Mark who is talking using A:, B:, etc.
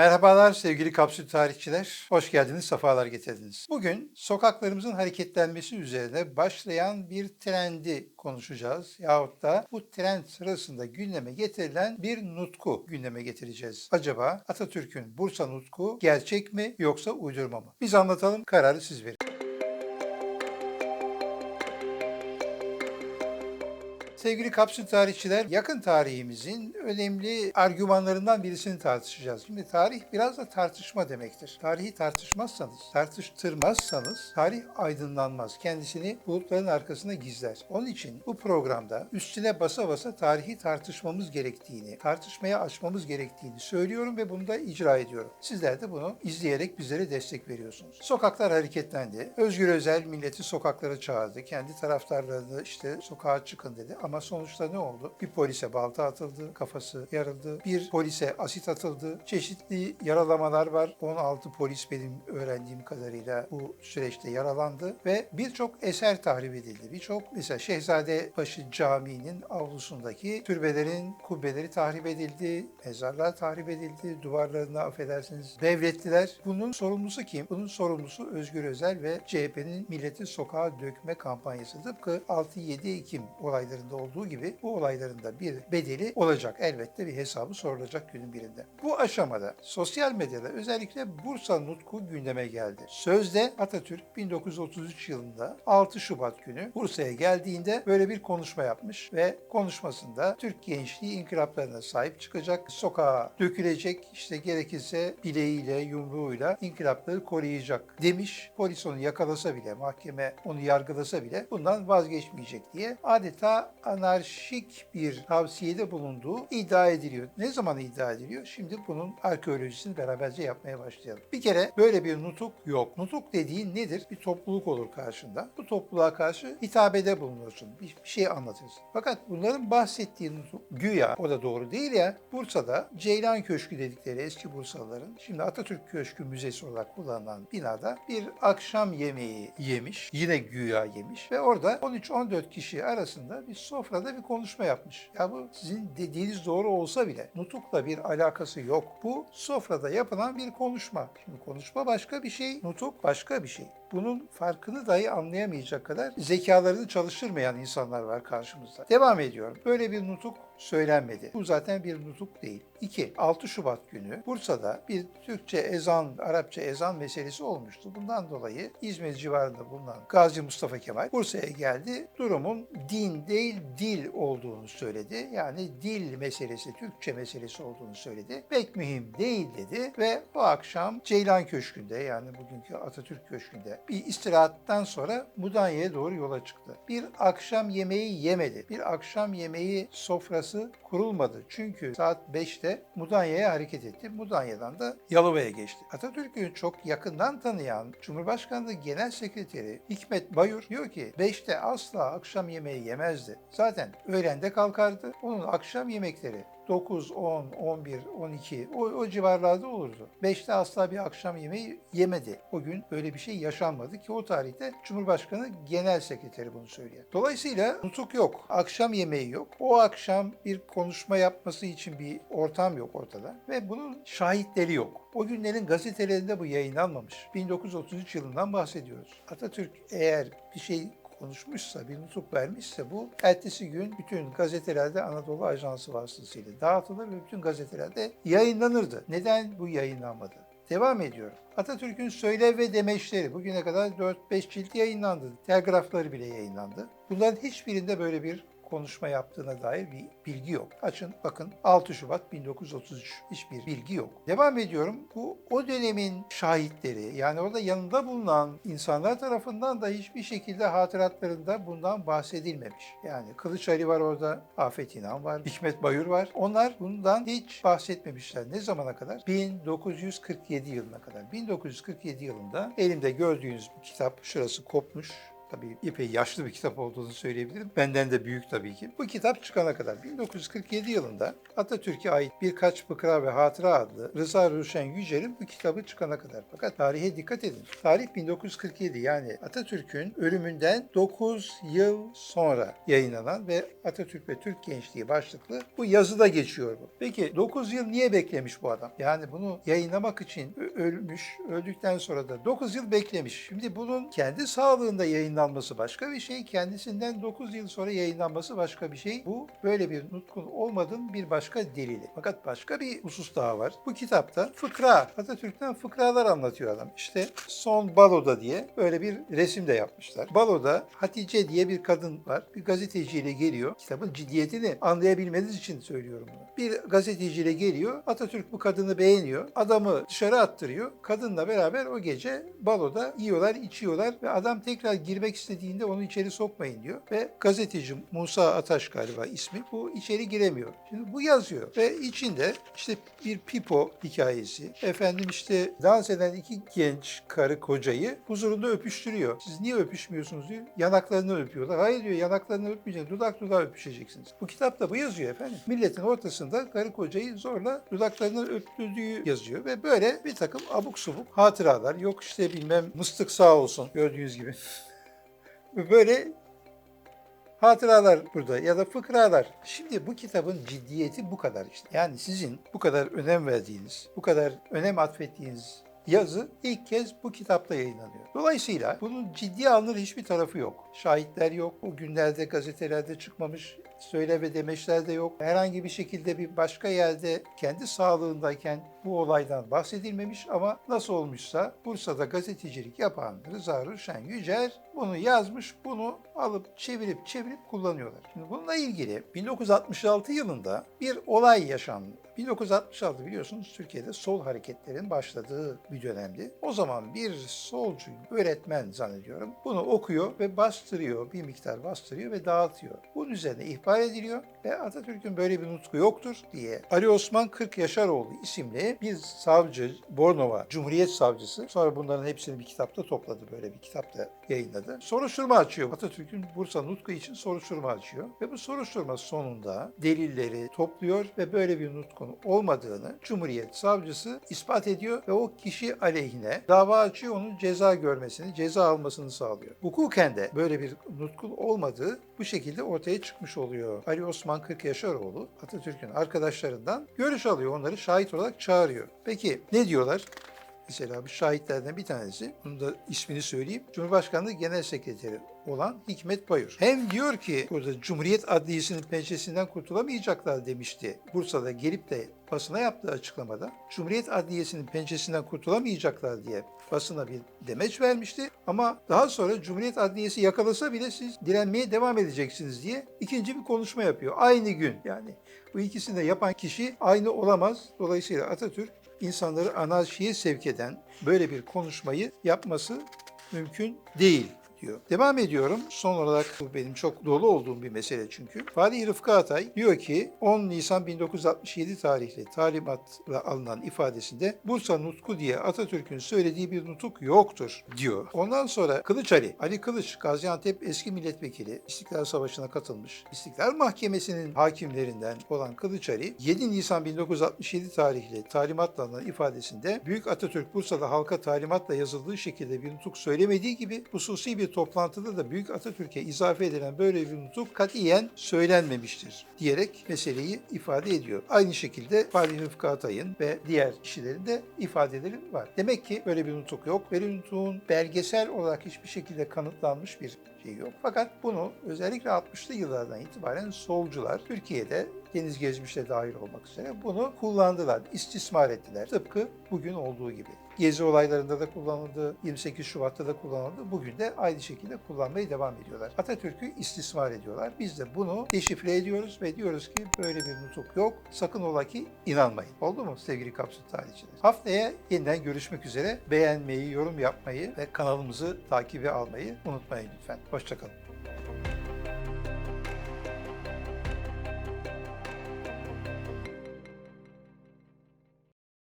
A: Merhabalar sevgili kapsül tarihçiler. Hoş geldiniz, sefalar getirdiniz. Bugün sokaklarımızın hareketlenmesi üzerine başlayan bir trendi konuşacağız. Yahut da bu trend sırasında gündeme getirilen bir nutku gündeme getireceğiz. Acaba Atatürk'ün Bursa nutku gerçek mi yoksa uydurma mı? Biz anlatalım, kararı siz verin. Sevgili kapsül tarihçiler, yakın tarihimizin önemli argümanlarından birisini tartışacağız. Şimdi tarih biraz da tartışma demektir. Tarihi tartışmazsanız, tartıştırmazsanız tarih aydınlanmaz. Kendisini bulutların arkasına gizler. Onun için bu programda üstüne basa basa tarihi tartışmamız gerektiğini, tartışmaya açmamız gerektiğini söylüyorum ve bunu da icra ediyorum. Sizler de bunu izleyerek bizlere destek veriyorsunuz. Sokaklar hareketlendi. Özgür Özel milleti sokaklara çağırdı. Kendi taraftarlarını işte sokağa çıkın dedi. Ama sonuçta ne oldu? Bir polise balta atıldı, kafası yarıldı. Bir polise asit atıldı. Çeşitli yaralamalar var. 16 polis benim öğrendiğim kadarıyla bu süreçte yaralandı ve birçok eser tahrip edildi. Birçok mesela Şehzadebaşı Camii'nin avlusundaki türbelerin kubbeleri tahrip edildi, mezarlar tahrip edildi, duvarlarına affedersiniz devlettiler. Bunun sorumlusu kim? Bunun sorumlusu Özgür Özel ve CHP'nin milleti sokağa dökme kampanyası. Tıpkı 6-7 Ekim olaylarında olduğu gibi bu olayların da bir bedeli olacak. Elbette bir hesabı sorulacak günün birinde. Bu aşamada sosyal medyada özellikle Bursa Nutku gündeme geldi. Sözde Atatürk 1933 yılında 6 Şubat günü Bursa'ya geldiğinde böyle bir konuşma yapmış ve konuşmasında Türk gençliği inkılaplarına sahip çıkacak, sokağa dökülecek, işte gerekirse bileğiyle, yumruğuyla inkılapları koruyacak demiş. Polis onu yakalasa bile, mahkeme onu yargılasa bile bundan vazgeçmeyecek diye adeta anarşik bir tavsiyede bulunduğu iddia ediliyor. Ne zaman iddia ediliyor? Şimdi bunun arkeolojisini beraberce yapmaya başlayalım. Bir kere böyle bir nutuk yok. Nutuk dediğin nedir? Bir topluluk olur karşında. Bu topluluğa karşı hitabede bulunursun. Bir, bir şey anlatırsın. Fakat bunların bahsettiği nutuk güya o da doğru değil ya. Bursa'da Ceylan Köşkü dedikleri eski Bursalıların şimdi Atatürk Köşkü Müzesi olarak kullanılan binada bir akşam yemeği yemiş. Yine güya yemiş ve orada 13-14 kişi arasında bir sofrada bir konuşma yapmış. Ya bu sizin dediğiniz doğru olsa bile nutukla bir alakası yok. Bu sofrada yapılan bir konuşma. Şimdi konuşma başka bir şey, nutuk başka bir şey. Bunun farkını dahi anlayamayacak kadar zekalarını çalıştırmayan insanlar var karşımızda. Devam ediyorum. Böyle bir nutuk söylenmedi. Bu zaten bir nutuk değil. 2. 6 Şubat günü Bursa'da bir Türkçe ezan, Arapça ezan meselesi olmuştu. Bundan dolayı İzmir civarında bulunan Gazi Mustafa Kemal Bursa'ya geldi. Durumun din değil dil olduğunu söyledi. Yani dil meselesi, Türkçe meselesi olduğunu söyledi. Pek mühim değil dedi ve bu akşam Ceylan Köşkü'nde yani bugünkü Atatürk Köşkü'nde bir istirahattan sonra Mudanya'ya doğru yola çıktı. Bir akşam yemeği yemedi. Bir akşam yemeği sofrası kurulmadı. Çünkü saat 5'te Mudanya'ya hareket etti. Mudanya'dan da Yalova'ya geçti. Atatürk'ü çok yakından tanıyan Cumhurbaşkanlığı Genel Sekreteri Hikmet Bayur diyor ki 5'te asla akşam yemeği yemezdi. Zaten öğlende kalkardı. Onun akşam yemekleri 9, 10, 11, 12 o, o civarlarda olurdu. 5'te asla bir akşam yemeği yemedi. O gün böyle bir şey yaşanmadı ki o tarihte Cumhurbaşkanı Genel Sekreteri bunu söylüyor. Dolayısıyla nutuk yok. Akşam yemeği yok. O akşam bir konuşma yapması için bir ortam yok ortada ve bunun şahitleri yok. O günlerin gazetelerinde bu yayınlanmamış. 1933 yılından bahsediyoruz. Atatürk eğer bir şey konuşmuşsa, bir nutuk vermişse bu ertesi gün bütün gazetelerde Anadolu Ajansı vasıtasıyla dağıtılır ve bütün gazetelerde yayınlanırdı. Neden bu yayınlanmadı? Devam ediyorum. Atatürk'ün söylev ve demeçleri bugüne kadar 4-5 cilt yayınlandı. Telgrafları bile yayınlandı. Bunların hiçbirinde böyle bir konuşma yaptığına dair bir bilgi yok. Açın bakın 6 Şubat 1933 hiçbir bilgi yok. Devam ediyorum. Bu o dönemin şahitleri yani orada yanında bulunan insanlar tarafından da hiçbir şekilde hatıratlarında bundan bahsedilmemiş. Yani Kılıç Ali var orada, Afet İnan var, Hikmet Bayur var. Onlar bundan hiç bahsetmemişler. Ne zamana kadar? 1947 yılına kadar. 1947 yılında elimde gördüğünüz bu kitap şurası kopmuş Tabii epey yaşlı bir kitap olduğunu söyleyebilirim. Benden de büyük tabii ki. Bu kitap çıkana kadar 1947 yılında Atatürk'e ait birkaç fıkra ve hatıra adlı Rıza Ruşen Yücel'in bu kitabı çıkana kadar. Fakat tarihe dikkat edin. Tarih 1947 yani Atatürk'ün ölümünden 9 yıl sonra yayınlanan ve Atatürk ve Türk Gençliği başlıklı bu yazıda geçiyor bu. Peki 9 yıl niye beklemiş bu adam? Yani bunu yayınlamak için ölmüş, öldükten sonra da 9 yıl beklemiş. Şimdi bunun kendi sağlığında yayınlanması başka bir şey, kendisinden 9 yıl sonra yayınlanması başka bir şey. Bu böyle bir nutkun olmadığın bir başka delili. Fakat başka bir husus daha var. Bu kitapta fıkra, Atatürk'ten fıkralar anlatıyor adam. İşte Son Balo'da diye böyle bir resim de yapmışlar. Balo'da Hatice diye bir kadın var. Bir gazeteciyle geliyor. Kitabın ciddiyetini anlayabilmeniz için söylüyorum bunu. Bir gazeteciyle geliyor. Atatürk bu kadını beğeniyor. Adamı dışarı attırıyor. Kadınla beraber o gece baloda yiyorlar, içiyorlar ve adam tekrar girmek istediğinde onu içeri sokmayın diyor. Ve gazeteci Musa Ataş galiba ismi bu içeri giremiyor. Şimdi bu yazıyor ve içinde işte bir pipo hikayesi. Efendim işte dans eden iki genç karı kocayı huzurunda öpüştürüyor. Siz niye öpüşmüyorsunuz diyor. Yanaklarını öpüyorlar. Hayır diyor yanaklarını öpmeyeceksiniz. Dudak dudağa öpüşeceksiniz. Bu kitapta bu yazıyor efendim. Milletin ortasında karı kocayı zorla dudaklarını öptürdüğü yazıyor ve böyle bir takım abuk subuk hatıralar. Yok işte bilmem mıstık sağ olsun gördüğünüz gibi. Böyle hatıralar burada ya da fıkralar. Şimdi bu kitabın ciddiyeti bu kadar işte. Yani sizin bu kadar önem verdiğiniz, bu kadar önem atfettiğiniz yazı ilk kez bu kitapta yayınlanıyor. Dolayısıyla bunun ciddiye alınır hiçbir tarafı yok. Şahitler yok, o günlerde gazetelerde çıkmamış söyle ve demeçler de yok. Herhangi bir şekilde bir başka yerde kendi sağlığındayken bu olaydan bahsedilmemiş ama nasıl olmuşsa Bursa'da gazetecilik yapan Rıza Ruşen Yücel bunu yazmış, bunu alıp çevirip çevirip kullanıyorlar. Şimdi bununla ilgili 1966 yılında bir olay yaşandı. 1966 biliyorsunuz Türkiye'de sol hareketlerin başladığı bir dönemdi. O zaman bir solcu öğretmen zannediyorum bunu okuyor ve bastırıyor, bir miktar bastırıyor ve dağıtıyor. Bunun üzerine ihbar ediliyor ve Atatürk'ün böyle bir nutku yoktur diye Ali Osman 40 Yaşaroğlu isimli bir savcı, Bornova Cumhuriyet Savcısı, sonra bunların hepsini bir kitapta topladı, böyle bir kitapta yayınladı. Soruşturma açıyor. Atatürk'ün Bursa nutku için soruşturma açıyor ve bu soruşturma sonunda delilleri topluyor ve böyle bir nutkun olmadığını Cumhuriyet Savcısı ispat ediyor ve o kişi aleyhine dava açıyor, onun ceza görmesini, ceza almasını sağlıyor. Hukuken de böyle bir nutkun olmadığı bu şekilde ortaya çıkmış oluyor. Ali Osman 40 Yaşaroğlu Atatürk'ün arkadaşlarından görüş alıyor, onları şahit olarak çağırıyor. Peki ne diyorlar? Mesela şahitlerden bir tanesi, bunu da ismini söyleyeyim, Cumhurbaşkanlığı Genel Sekreteri olan Hikmet Bayur. Hem diyor ki burada Cumhuriyet Adliyesi'nin pençesinden kurtulamayacaklar demişti. Bursa'da gelip de basına yaptığı açıklamada Cumhuriyet Adliyesi'nin pençesinden kurtulamayacaklar diye basına bir demeç vermişti. Ama daha sonra Cumhuriyet Adliyesi yakalasa bile siz direnmeye devam edeceksiniz diye ikinci bir konuşma yapıyor. Aynı gün yani. Bu ikisini de yapan kişi aynı olamaz. Dolayısıyla Atatürk insanları anarşiye sevk eden böyle bir konuşmayı yapması mümkün değil diyor. Devam ediyorum. Son olarak bu benim çok dolu olduğum bir mesele çünkü. Fatih Rıfkı Atay diyor ki 10 Nisan 1967 tarihli talimatla alınan ifadesinde Bursa Nutku diye Atatürk'ün söylediği bir nutuk yoktur diyor. Ondan sonra Kılıç Ali, Ali Kılıç, Gaziantep eski milletvekili, İstiklal Savaşı'na katılmış. İstiklal Mahkemesi'nin hakimlerinden olan Kılıç Ali, 7 Nisan 1967 tarihli talimatla alınan ifadesinde Büyük Atatürk Bursa'da halka talimatla yazıldığı şekilde bir nutuk söylemediği gibi hususi bir toplantıda da Büyük Atatürk'e izafe edilen böyle bir nutuk katiyen söylenmemiştir diyerek meseleyi ifade ediyor. Aynı şekilde Fatih Rıfkı Atay'ın ve diğer kişilerin de ifadeleri var. Demek ki böyle bir nutuk yok. Böyle bir nutuğun belgesel olarak hiçbir şekilde kanıtlanmış bir şey yok. Fakat bunu özellikle 60'lı yıllardan itibaren solcular Türkiye'de Deniz Gezmiş'te dahil olmak üzere bunu kullandılar, istismar ettiler. Tıpkı bugün olduğu gibi. Gezi olaylarında da kullanıldı, 28 Şubat'ta da kullanıldı. Bugün de aynı şekilde kullanmaya devam ediyorlar. Atatürk'ü istismar ediyorlar. Biz de bunu deşifre ediyoruz ve diyoruz ki böyle bir nutuk yok. Sakın ola ki inanmayın. Oldu mu sevgili kapsül tarihçiler? Haftaya yeniden görüşmek üzere. Beğenmeyi, yorum yapmayı ve kanalımızı takibe almayı unutmayın lütfen. Hoşçakalın.